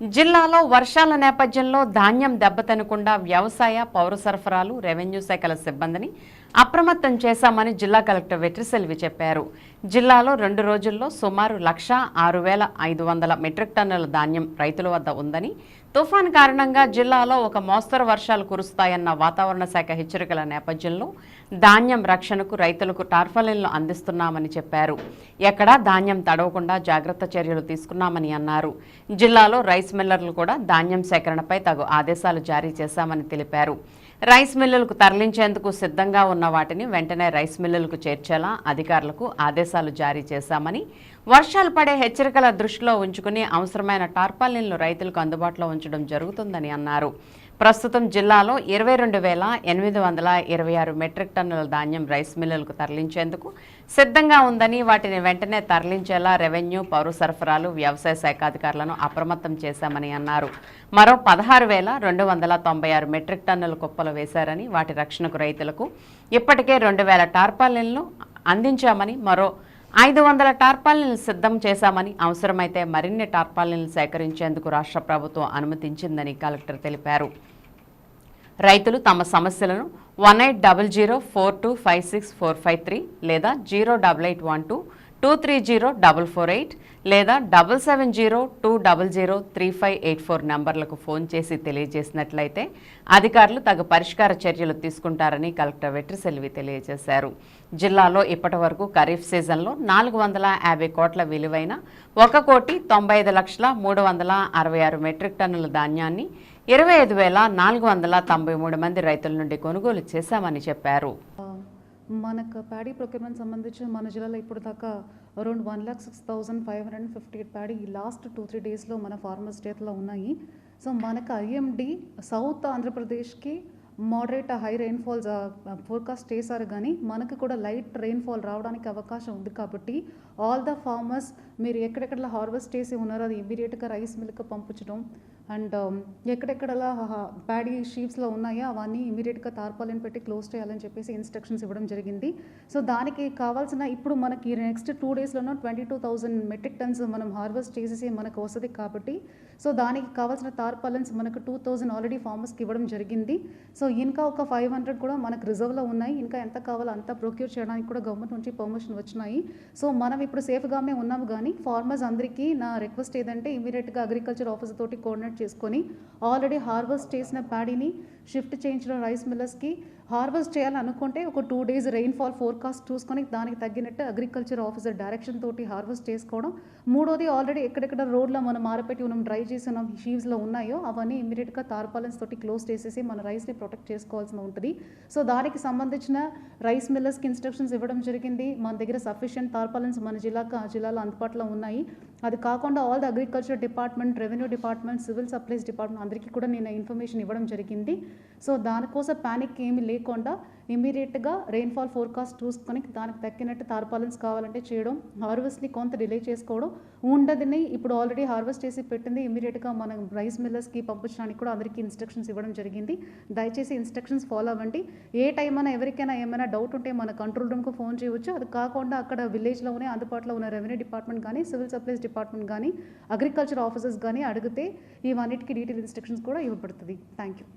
జిల్లాలో వర్షాల నేపథ్యంలో ధాన్యం దెబ్బతినకుండా వ్యవసాయ పౌర సరఫరాలు రెవెన్యూ శాఖల సిబ్బందిని అప్రమత్తం చేశామని జిల్లా కలెక్టర్ వెట్రిసెల్వి చెప్పారు. జిల్లాలో రెండు రోజుల్లో సుమారు లక్ష ఆరు వేల ఐదు వందల మెట్రిక్ టన్నుల ధాన్యం రైతుల వద్ద ఉందని తుఫాన్ కారణంగా జిల్లాలో ఒక మోస్తరు వర్షాలు కురుస్తాయన్న వాతావరణ శాఖ హెచ్చరికల నేపథ్యంలో ధాన్యం రక్షణకు రైతులకు టార్ఫలిన్లు అందిస్తున్నామని చెప్పారు. ఎక్కడా ధాన్యం తడవకుండా జాగ్రత్త చర్యలు తీసుకున్నామని అన్నారు. జిల్లాలో రైస్ మిల్లర్లు కూడా ధాన్యం సేకరణపై తగు ఆదేశాలు జారీ చేశామని తెలిపారు. రైస్ మిల్లులకు తరలించేందుకు సిద్ధంగా ఉన్న వాటిని వెంటనే రైస్ మిల్లులకు చేర్చేలా అధికారులకు ఆదేశాలు జారీ చేశామని వర్షాలు పడే హెచ్చరికల దృష్టిలో ఉంచుకుని అవసరమైన టార్పాలిన్లు రైతులకు అందుబాటులో ఉంచడం జరుగుతుందని అన్నారు. ప్రస్తుతం జిల్లాలో ఇరవై రెండు వేల ఎనిమిది వందల ఇరవై ఆరు మెట్రిక్ టన్నుల ధాన్యం రైస్ మిల్లులకు తరలించేందుకు సిద్ధంగా ఉందని వాటిని వెంటనే తరలించేలా రెవెన్యూ పౌర సరఫరాలు వ్యవసాయ శాఖ అధికారులను అప్రమత్తం చేశామని అన్నారు. మరో పదహారు వేల రెండు వందల తొంభై ఆరు మెట్రిక్ టన్నుల కుప్పలు వేశారని వాటి రక్షణకు రైతులకు ఇప్పటికే రెండు వేల టార్పాలిన్లు అందించామని మరో ఐదు వందల టార్పాలిన్లు సిద్ధం చేశామని అవసరమైతే మరిన్ని టార్పాలిన్లు సేకరించేందుకు రాష్ట్ర ప్రభుత్వం అనుమతించిందని కలెక్టర్ తెలిపారు. రైతులు తమ సమస్యలను one eight double zero four two five six four five three లేదా zero double eight one two two three zero double four eight లేదా double seven zero two double zero three five eight four నంబర్లకు phone చేసి తెలియజేసినట్లయితే అధికారులు తగు పరిష్కార చర్యలు తీసుకుంటారని collector Vetriselvi తెలియజేశారు. జిల్లాలో ఇప్పటి వరకు ఖరీఫ్ సీజన్లో నాలుగు వందల యాభై కోట్ల విలువైన ఒక కోటి తొంభై ఐదు లక్షల మూడు వందల అరవై ఆరు మెట్రిక్ టన్నుల ధాన్యాన్ని ఇరవై ఐదు వేల నాలుగు వందల తొంభై మూడు మంది రైతుల నుండి కొనుగోలు చేశామని చెప్పారు. మనకు ప్యాడీ ప్రొక్యూర్మెంట్ సంబంధించి మన జిల్లాలో ఇప్పుడు దాకా around one lakh six thousand five hundred and fifty eight paddy last two three డేస్లో మన ఫార్మర్స్ డేట్లో ఉన్నాయి. సో మనకు ఐఎండి సౌత్ ఆంధ్రప్రదేశ్కి మోడరేట్ హై రెయిన్ఫాల్స్ ఫోర్కాస్ట్ చేశారు కానీ మనకు కూడా లైట్ రెయిన్ఫాల్ రావడానికి అవకాశం ఉంది కాబట్టి ఆల్ ద ఫార్మర్స్ మీరు ఎక్కడెక్కడ హార్వెస్ట్ చేసి ఉన్నారో అది ఇమీడియట్గా రైస్ మిల్క్ పంపించడం అండ్ ఎక్కడెక్కడలా ప్యాడీ షీప్స్లో ఉన్నాయో? అవన్నీ ఇమీడియట్గా తార్పాలిన్ పెట్టి క్లోజ్ చేయాలని చెప్పేసి ఇన్స్ట్రక్షన్స్ ఇవ్వడం జరిగింది. సో దానికి కావాల్సిన ఇప్పుడు మనకి next two డేస్లోనో twenty two thousand metric tons మనం హార్వెస్ట్ చేసేసి మనకు వస్తుంది కాబట్టి సో దానికి కావాల్సిన తార్పాలన్స్ మనకు టూ థౌజండ్ ఆల్రెడీ ఫార్మర్స్కి ఇవ్వడం జరిగింది. సో ఇంకా ఒక ఫైవ్ హండ్రెడ్ కూడా మనకు రిజర్వ్లో ఉన్నాయి. ఇంకా ఎంత కావాలో అంత ప్రొక్యూర్ చేయడానికి కూడా గవర్నమెంట్ నుంచి పర్మిషన్ వచ్చినాయి. సో మనం ఇప్పుడు సేఫ్గానే ఉన్నాము కానీ ఫార్మర్స్ అందరికీ నా రిక్వెస్ట్ ఏదంటే ఇమీడియట్గా అగ్రికల్చర్ ఆఫీసర్ తోటి కోఆర్డినేట్ చేసుకొని ఆల్రెడీ హార్వెస్ట్ చేసిన ప్యాడీని షిఫ్ట్ చేయించిన రైస్ మిల్లర్స్కి హార్వెస్ట్ చేయాలనుకుంటే ఒక టూ డేస్ రెయిన్ఫాల్ ఫోర్కాస్ట్ చూసుకొని దానికి తగ్గినట్టు అగ్రికల్చర్ ఆఫీసర్ డైరెక్షన్ తోటి హార్వెస్ట్ చేసుకోవడం. మూడోది ఆల్రెడీ ఎక్కడెక్కడ రోడ్లో మనం మారపెట్టి మనం డ్రై చేసిన షీవ్స్లో ఉన్నాయో అవన్నీ ఇమీడియట్గా తార్పాలెన్స్ తోటి క్లోజ్ చేసేసి మన రైస్ని ప్రొటెక్ట్ చేసుకోవాల్సి ఉంటుంది. సో దానికి సంబంధించిన రైస్ మిల్లర్స్కి ఇన్స్ట్రక్షన్స్ ఇవ్వడం జరిగింది. మన దగ్గర సఫిషియంట్ తార్పాలెన్స్ మన జిల్లాకు ఆ జిల్లాలో అందుబాటులో ఉన్నాయి. అది కాకుండా all the agriculture department revenue department civil supplies department అందరికీ కూడా నేను ఇన్ఫర్మేషన్ ఇవ్వడం జరిగింది. సో దానికోసం ప్యానిక్ ఏమీ లేకుండా ఇమీడియట్గా రెయిన్ఫాల్ ఫోర్కాస్ట్ చూసుకొని దానికి తగ్గినట్టు తార్పాలెన్స్ కావాలంటే చేయడం హార్వెస్ట్ని కొంత డిలే చేసుకోవడం ఉండదని ఇప్పుడు ఆల్రెడీ హార్వెస్ట్ చేసి పెట్టింది ఇమీడియట్గా మనం రైస్ మిల్లర్స్కి పంపించడానికి కూడా అందరికీ ఇన్స్ట్రక్షన్స్ ఇవ్వడం జరిగింది. దయచేసి ఇన్స్ట్రక్షన్స్ ఫాలో అవ్వండి. ఏ టైం అయినా ఎవరికైనా ఏమైనా డౌట్ ఉంటే మన కంట్రోల్ రూమ్కు ఫోన్ చేయవచ్చు అది కాకుండా అక్కడ విలేజ్లోనే అందుబాటులో ఉన్న రెవెన్యూ డిపార్ట్మెంట్ కానీ సివిల్ సప్లైస్ డిపార్ట్మెంట్ కానీ అగ్రికల్చర్ ఆఫీసర్స్ కానీ అడిగితే ఇవన్నిటికీ డీటెయిల్ ఇన్స్ట్రక్షన్స్ కూడా ఇవ్వబడుతుంది. Thank you